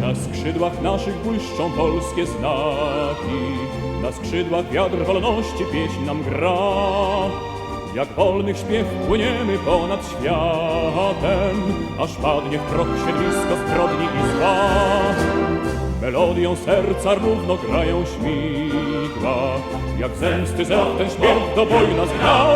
Na skrzydłach naszych błyszczą polskie znaki, na skrzydłach wiatr wolności pieśń nam gra. Jak wolnych śpiew płyniemy ponad światem, aż padnie w proch siedlisko zbrodni i zła. Melodią serca równo grają śmigła, jak zemsty zew ten śpiew do boju nas gra.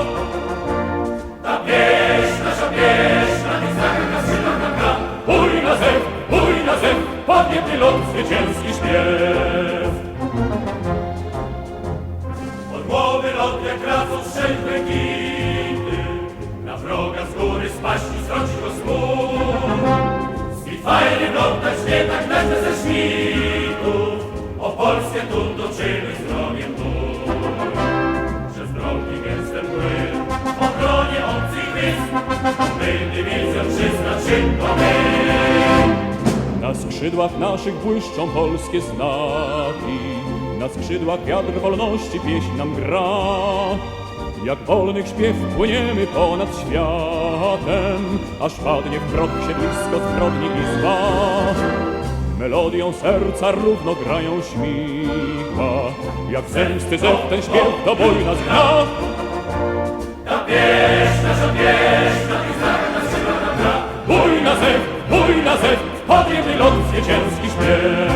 Ta pieśń, nasza pieśń, na tych znakach na skrzydłach nam gra. Bój na zew, bój na zew, podniebny lot, zwycięski śpiew. Orłowy lot jak raz ostrzelby gity, na wroga z góry spaść i strącić go z gór. Spitfire wlątać nie tak nagle ze świtów, o Polskę tu toczymy zdrowiem ból. Przez drogi gęste mgły, w ochronie obcych wysp, my dywizją 303 to my. Na skrzydłach naszych błyszczą polskie znaki, na skrzydłach wiatr wolności pieśń nam gra. Jak wolnych śpiew płyniemy ponad światem, aż padnie w proch siedlisko zbrodni i zła. Melodią serca równo grają śmigła, jak zemsty zew ten śpiew do boju nas gra. Ta pieśń, nasza pieśń, na tych znakach na skrzydłach nam gra. Bój na zew, bój na zew, podniebny lot, zwycięski śpiew.